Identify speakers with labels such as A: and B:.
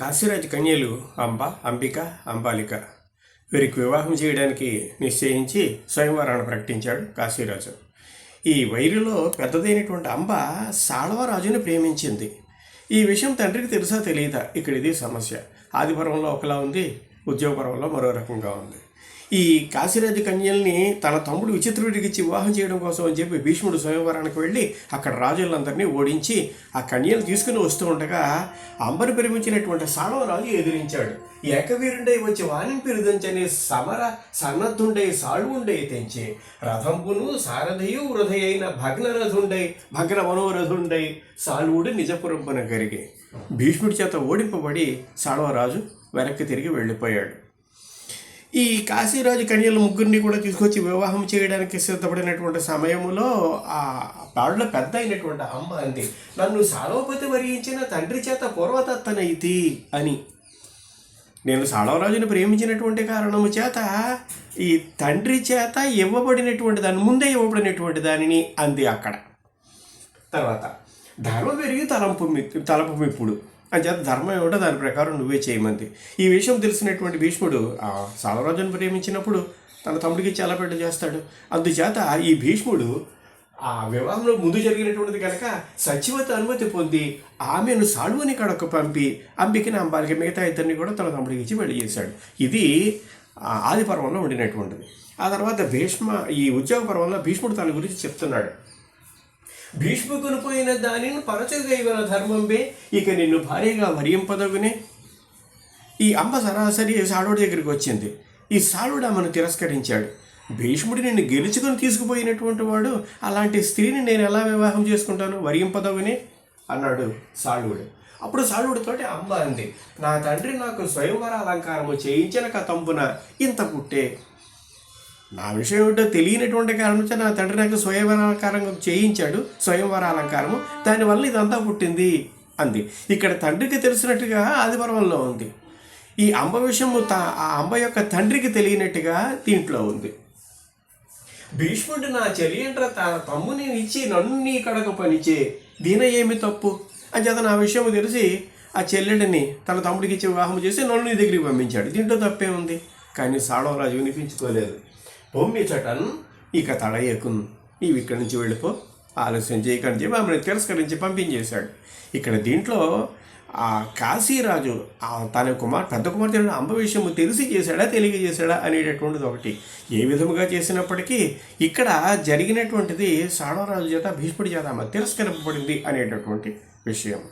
A: కాశీరాజు కన్యలు అంబ అంబిక అంబాలిక. వీరికి వివాహం చేయడానికి నిశ్చయించి స్వయంవరాన్ని ప్రకటించాడు కాశీరాజు. ఈ వైరిలో పెద్దదైనటువంటి అంబ సాళవరాజుని ప్రేమించింది. ఈ విషయం తండ్రికి తెలుసా తెలియదా? ఇక్కడ ఇది సమస్య. ఆదిపర్వంలో ఒకలా ఉంది ఉద్యోగపర్వంలో మరో రకంగా ఉంది. ఈ కాశీరాజు కన్యల్ని తన తమ్ముడు విచిత్రుడికి ఇచ్చి వివాహం చేయడం కోసం అని చెప్పి భీష్ముడు స్వయంవరానికి వెళ్ళి అక్కడ రాజులందరినీ ఓడించి ఆ కన్యలు తీసుకుని వస్తూ ఉండగా అంబరు ప్రేమించినటువంటి సాణవరాజు ఎదిరించాడు. ఏకవీరుండై వచ్చి వాణిని పిరుదంచని సమర సన్నద్ధుండై సాళువుండై తెంచి రథంపును సారథయు వృధయైన భగ్నరథుండై భగ్న మనోరథుండై సాళువుడు నిజపురంపున కరిగి భీష్ముడి చేత ఓడింపబడి సాళవరాజు వెనక్కి తిరిగి వెళ్ళిపోయాడు. ఈ కాశీరాజు కన్యలు ముగ్గురిని కూడా తీసుకొచ్చి వివాహం చేయడానికి సిద్ధపడినటువంటి సమయంలో ఆ పాడుల పెద్ద అయినటువంటి అమ్మ అంది నన్ను సాళవపతి వరించిన తండ్రి చేత పూర్వతత్తనైతి అని. నేను సాళవరాజుని ప్రేమించినటువంటి కారణము చేత ఈ తండ్రి చేత ఇవ్వబడినటువంటి దాని ముందే ఇవ్వబడినటువంటి దానిని అంది అక్కడ. తర్వాత ధర్మ పెరిగి తలంపు తలపు మిప్పుడు అంచేత ధర్మం ఏమిటో దాని ప్రకారం నువ్వే చేయమంది. ఈ విషయం తెలిసినటువంటి భీష్ముడు ఆ సాలరాజును ప్రేమించినప్పుడు తన తమ్ముడికి చాలా పెద్ద చేస్తాడు. అందుచేత ఈ భీష్ముడు ఆ వివాహంలో ముందు జరిగినటువంటిది కనుక సచివత అనుమతి పొంది ఆమెను సాడువని కడకు పంపి అంబికని అంబాలికి మిగతా ఇద్దరిని కూడా తన తమ్ముడికి ఇచ్చి పెళ్ళి చేశాడు. ఇది ఆది పర్వంలో ఉండినటువంటిది. ఆ తర్వాత భీష్మ ఈ ఉద్యోగ పర్వంలో భీష్ముడు తన గురించి చెప్తున్నాడు. భీష్ముకును పోయిన దానిని పరచగైవన ధర్మంబే. ఇక నిన్ను భారీగా వరింపదగునే ఈ అంబ సరాసరి సాడుడి దగ్గరికి వచ్చింది. ఈ సాడుడు ఆమెను తిరస్కరించాడు. భీష్ముడు నిన్ను గెలుచుకొని తీసుకుపోయినటువంటి వాడు అలాంటి స్త్రీని నేను ఎలా వివాహం చేసుకుంటాను? వరింపదగునే అన్నాడు సాళువుడు అప్పుడు సాళుడితోటి అమ్మ అంది నా తండ్రి నాకు స్వయంవర అలంకారము చేయించిన కతంపున ఇంత పుట్టే నా విషయం ఏమిటో తెలియనటువంటి కారణం నుంచి నా తండ్రి నాకు స్వయంవర చేయించాడు స్వయంవర అలంకారము దానివల్ల ఇదంతా పుట్టింది అంది. ఇక్కడ తండ్రికి తెలిసినట్టుగా ఆదిపర్వంలో ఉంది. ఈ అంబ విషయము తా ఆ అంబ యొక్క తండ్రికి తెలియనట్టుగా దీంట్లో ఉంది. భీష్ముడు నా చెలియంట్ర తన తమ్ముని ఇచ్చి నన్ను నీ కడక పనిచే దీన ఏమి తప్పు? అని చేత నా విషయం తెలిసి ఆ చెల్లెడిని తన తమ్ముడికి ఇచ్చి వివాహం చేసి నన్ను నీ దగ్గరికి పంపించాడు. దీంట్లో తప్పే ఉంది కానీ సాడవరాజు వినిపించుకోలేదు. పొమ్మిచటన్ ఇక తడయకున్ నీవు ఇక్కడి నుంచి వెళ్ళిపో. ఆలస్యం చేయకని చెప్పి ఆమెను తిరస్కరించి పంపించేశాడు. ఇక్కడ దీంట్లో ఆ కాశీరాజు తన కుమార్ పెద్ద కుమార్తె అంబ విషయము తెలిసి చేశాడా తెలియజేశాడా అనేటటువంటిది ఒకటి. ఏ విధముగా చేసినప్పటికీ ఇక్కడ జరిగినటువంటిది సాడవరాజు చేత భీష్ముడి చేత ఆమె తిరస్కరింపబడింది అనేటటువంటి విషయం.